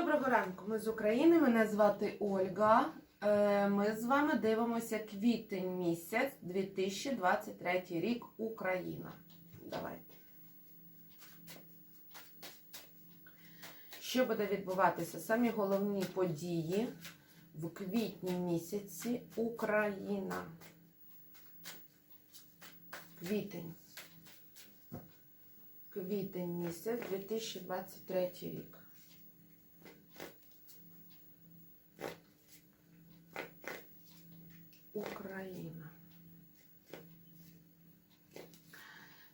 Доброго ранку, ми з України. Мене звати Ольга. Е, Ми з вами дивимося квітень місяць 2023 рік Україна. Давайте. Що буде відбуватися? Самі головні події в квітні місяці Україна. Квітень. Квітень місяць 2023 рік. Україна.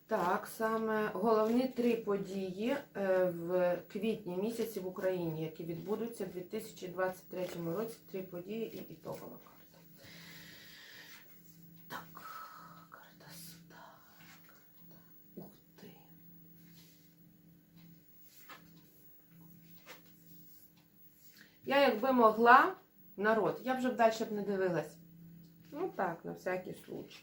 Так, саме головні три події е, в квітні місяці в Україні, які відбудуться у 2023 році. Три події і ітогова карта. Так, карта суда. Карта. Ух ти. Я якби могла, народ, я вже б далі б не дивилась. Ну так, на всякий случай.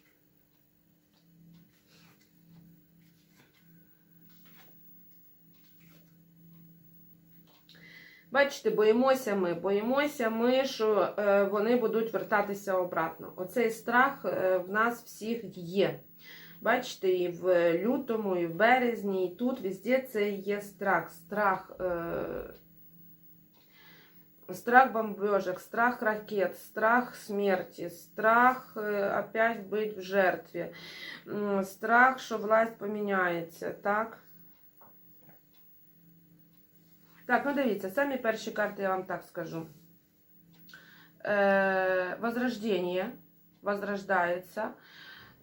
Бачите, боїмося ми, боїмося ми, що е, вони будуть вертатися обратно. Оцей страх е, в нас всіх є. Бачите, і в лютому, і в березні, і тут везде це є страх. Страх. Е, Страх бомбежек, страх ракет, страх смерти, страх э, опять быть в жертве, м, страх, що власть поміняється, так? Так, ну дивіться, самі перші карти я вам так скажу. Е, возрождение, возрождається.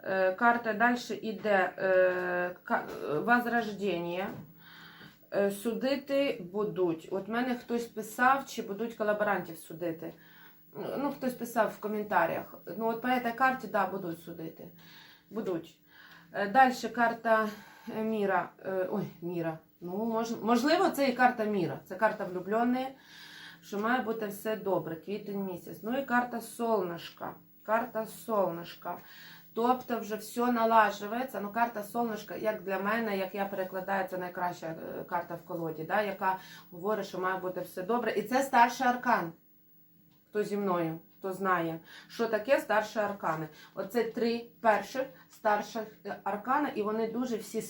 Е, карта далі йде е, ка- возрождение. Е, Судити будуть. От мене хтось писав, чи будуть колаборантів судити. Ну, хтось писав в коментарях. Ну, от по цій карті, да, будуть судити. Будуть. Далі карта е, міра. Е, Ой, міра. Ну, мож, можливо, це і карта міра. Це карта влюбленої, що має бути все добре, квітень місяць. Ну і карта солнышка. Карта солнышка. Тобто вже все налажується. Ну, карта сонечка, як для мене, як я перекладаю, це найкраща е, карта в колоді, да, яка говорить, що має бути все добре. І це старший аркан. Хто зі мною, хто знає, що таке старші аркани. Оце три перших старших е, аркана, і вони дуже всі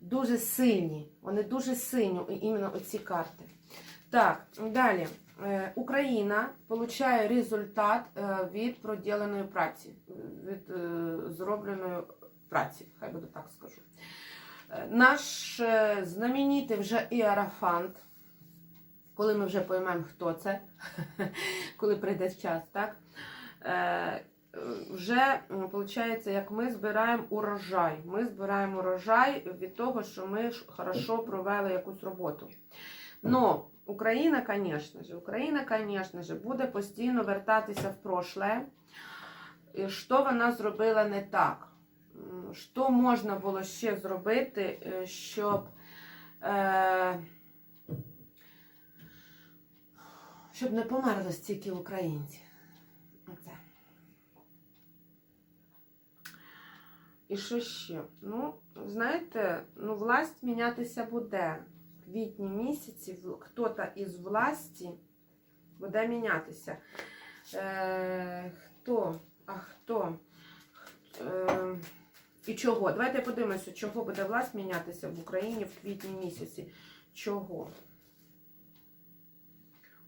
дуже сильні. Вони дуже сильні, іменно оці карти. Так, далі. Е, Україна отримує результат е, від проділеної праці, від е, зробленої праці, хай буде так скажу. Наш знаменитий вже іерафант, коли ми вже поймемо, хто це, коли прийде час, так? Вже виходить, як ми збираємо урожай. Ми збираємо урожай від того, що ми хорошо провели якусь роботу. Но Україна, звісно ж, Україна, звісно ж, буде постійно вертатися в прошле. І Що вона зробила не так? Що можна було ще зробити, щоб, е, щоб не померло стільки українців? І що ще? Ну, знаєте, ну, власть мінятися буде квітні місяці хто-то із власті буде мінятися. Е, хто? А хто? Е, і чого? Давайте подивимося, чого буде власть мінятися в Україні в квітні місяці. Чого?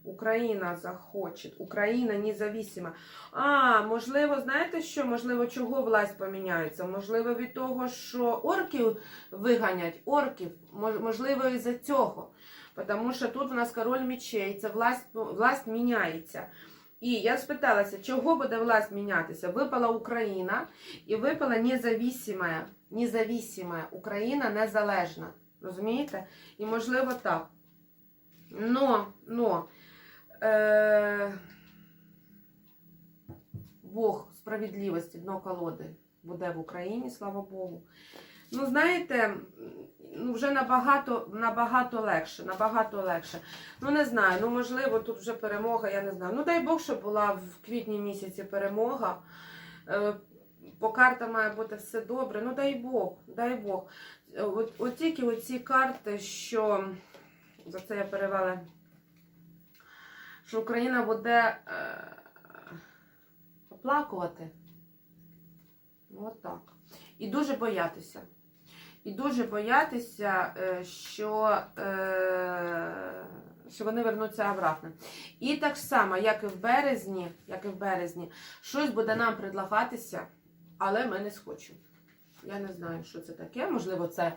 Україна захоче, Україна независима. А, можливо, знаєте що? Можливо, чого власть поміняється? Можливо, від того, що орків виганять, орків, можливо, із-за цього. Тому що тут у нас король мечей, це власть, власть міняється. І я спиталася, чого буде власть мінятися? Випала Україна і випала независима, независима Україна незалежна. Розумієте? І можливо так. Но, но, е, Бог справедливості, дно колоди буде в Україні, слава Богу. Ну, знаєте, ну, вже набагато, набагато легше, набагато легше. Ну, не знаю, ну можливо, тут вже перемога, я не знаю. Ну, дай Бог, щоб була в квітні місяці перемога. Е, По картам має бути все добре. Ну, дай Бог, дай Бог. От, от тільки оці карти, що За це я перевела, що Україна буде е, оплакувати. От так. І дуже боятися. І дуже боятися, е, що, е, що вони вернуться обратно. І так само, як і в березні, як і в березні, щось буде нам предлагатися, але ми не схочемо. Я не знаю, що це таке. Можливо, це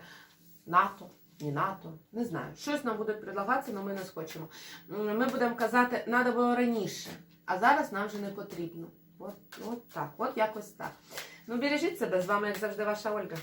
НАТО, не НАТО, не знаю. Щось нам будуть предлагатися, але ми не схочемо. Ми будемо казати, треба було раніше, а зараз нам вже не потрібно. От, от так, от якось так. Ну, бережіть себе з вами, як завжди, ваша Ольга.